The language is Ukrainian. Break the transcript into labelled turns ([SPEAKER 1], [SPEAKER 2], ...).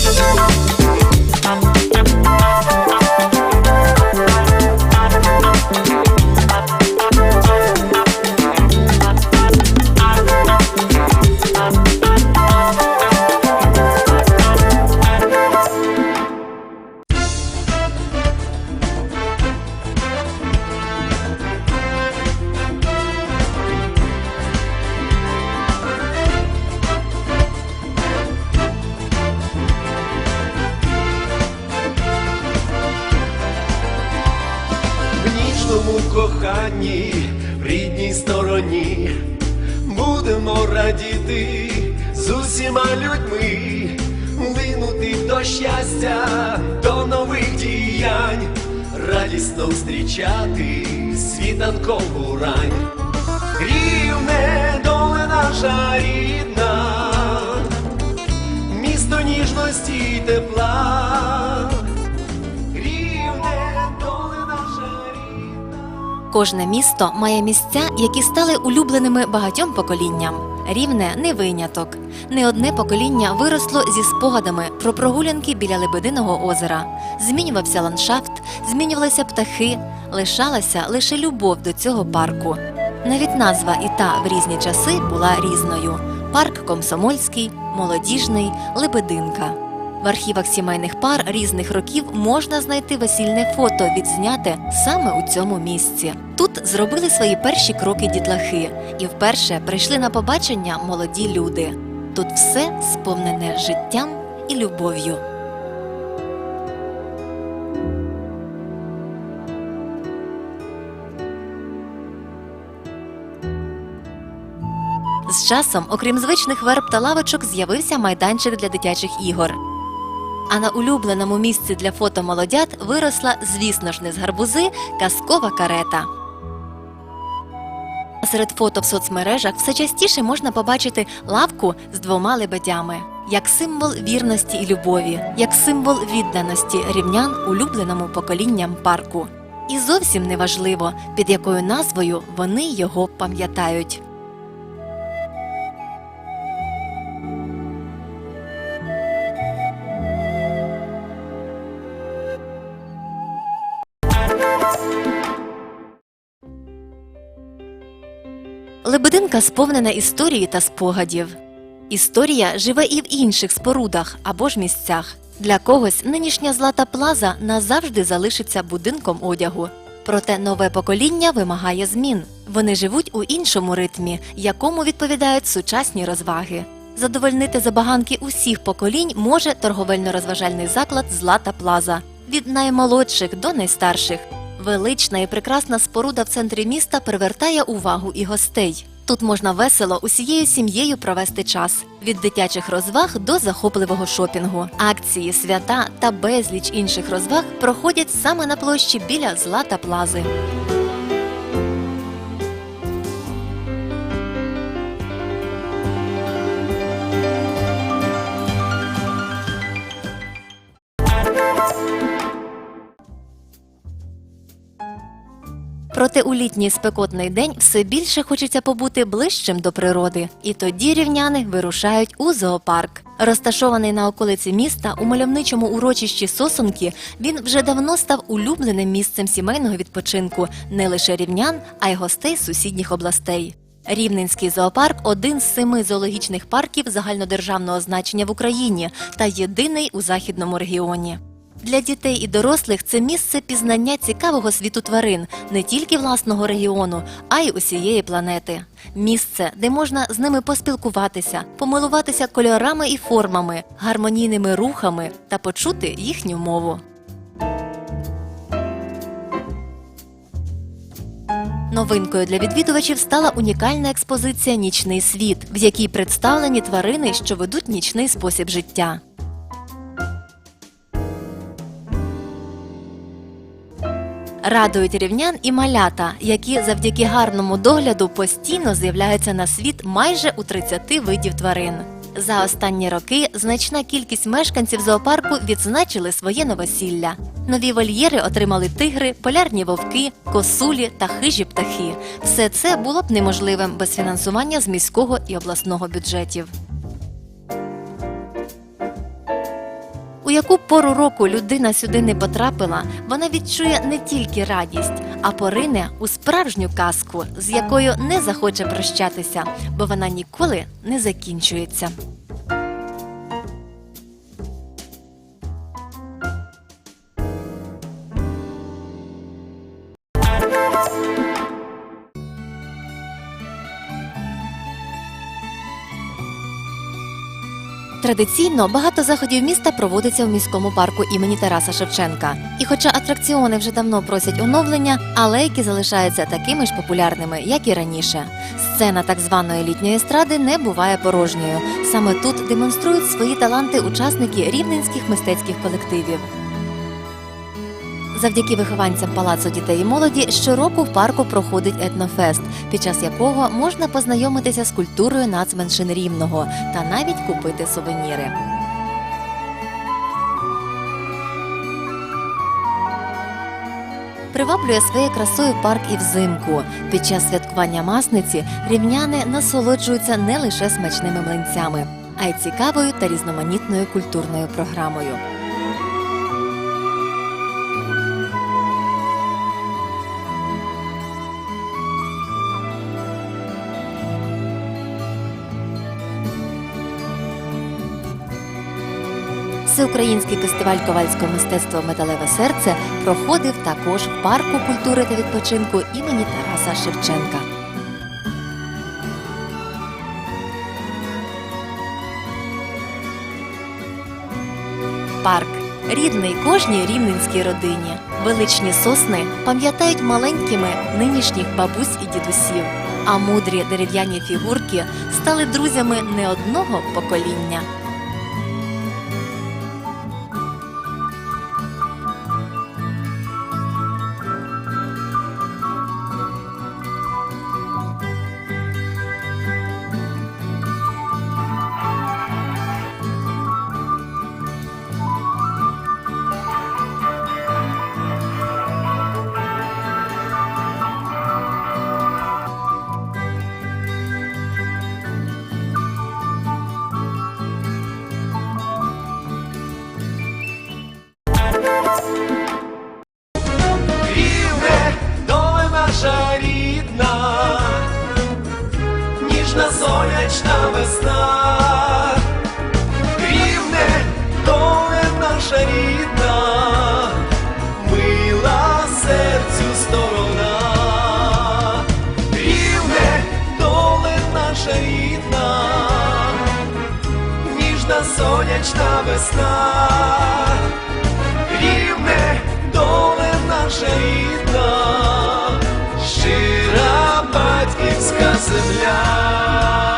[SPEAKER 1] В ніжному коханні, в рідній стороні, будемо радіти з усіма людьми, линути до щастя, до нових діянь, радісно зустрічати світанкову рань. Рівне доля наша рідна, місто ніжності й тепла.
[SPEAKER 2] Кожне місто має місця, які стали улюбленими багатьом поколінням. Рівне не виняток. Не одне покоління виросло зі спогадами про прогулянки біля Лебединого озера. Змінювався ландшафт, змінювалися птахи, лишалася лише любов до цього парку. Навіть назва і та в різні часи була різною: парк Комсомольський, молодіжний, Лебединка. В архівах сімейних пар різних років можна знайти весільне фото, відзняте саме у цьому місці. Тут зробили свої перші кроки дітлахи і вперше прийшли на побачення молоді люди. Тут все сповнене життям і любов'ю. З часом, окрім звичних верб та лавочок, з'явився майданчик для дитячих ігор. А на улюбленому місці для фото молодят виросла, звісно ж, не з гарбузи, казкова карета. Серед фото в соцмережах все частіше можна побачити лавку з двома лебедями як символ вірності і любові, як символ відданості рівнян улюбленому поколінням парку. І зовсім не важливо, під якою назвою вони його пам'ятають. Лебединка сповнена історії та спогадів. Історія живе і в інших спорудах або ж місцях. Для когось нинішня злата плаза назавжди залишиться будинком одягу. Проте нове покоління вимагає змін. Вони живуть у іншому ритмі, якому відповідають сучасні розваги. Задовольнити забаганки усіх поколінь може торговельно-розважальний заклад Злата Плаза від наймолодших до найстарших. Велична і прекрасна споруда в центрі міста привертає увагу і гостей. Тут можна весело усією сім'єю провести час від дитячих розваг до захопливого шопінгу. Акції, свята та безліч інших розваг проходять саме на площі біля Злата Плази. Проте у літній спекотний день все більше хочеться побути ближчим до природи, і тоді рівняни вирушають у зоопарк. Розташований на околиці міста у мальовничому урочищі Сосонки, він вже давно став улюбленим місцем сімейного відпочинку не лише рівнян, а й гостей сусідніх областей. Рівненський зоопарк один з семи зоологічних парків загальнодержавного значення в Україні та єдиний у західному регіоні. Для дітей і дорослих це місце пізнання цікавого світу тварин не тільки власного регіону, а й усієї планети. Місце, де можна з ними поспілкуватися, помилуватися кольорами і формами, гармонійними рухами та почути їхню мову. Новинкою для відвідувачів стала унікальна експозиція Нічний світ, в якій представлені тварини, що ведуть нічний спосіб життя. Радують рівнян і малята, які завдяки гарному догляду постійно з'являються на світ майже у 30 видів тварин. За останні роки значна кількість мешканців зоопарку відзначили своє новосілля. Нові вольєри отримали тигри, полярні вовки, косулі та хижі птахи. Все це було б неможливим без фінансування з міського і обласного бюджетів. У яку пору року людина сюди не потрапила, вона відчує не тільки радість, а порине у справжню казку, з якою не захоче прощатися, бо вона ніколи не закінчується. Традиційно багато заходів міста проводиться в міському парку імені Тараса Шевченка. І хоча атракціони вже давно просять оновлення, алейки залишаються такими ж популярними, як і раніше. Сцена так званої літньої естради не буває порожньою. Саме тут демонструють свої таланти учасники рівненських мистецьких колективів. Завдяки вихованцям Палацу дітей і молоді щороку в парку проходить етнофест, під час якого можна познайомитися з культурою нацменшин рівного та навіть купити сувеніри. Приваблює своєю красою парк і взимку. Під час святкування масниці рівняни насолоджуються не лише смачними млинцями, а й цікавою та різноманітною культурною програмою. Всеукраїнський фестиваль ковальського мистецтва Металеве серце проходив також в парку культури та відпочинку імені Тараса Шевченка. Парк рідний кожній рівненській родині. Величні сосни пам'ятають маленькими нинішніх бабусь і дідусів, а мудрі дерев'яні фігурки стали друзями не одного покоління.
[SPEAKER 1] Сонячна весна. Рівне, доле наша рідна, мила серцю сторона. Рівне, доле наша рідна, ніжна сонячна весна. Рівне, доле наша рідна, щира батьківська земля.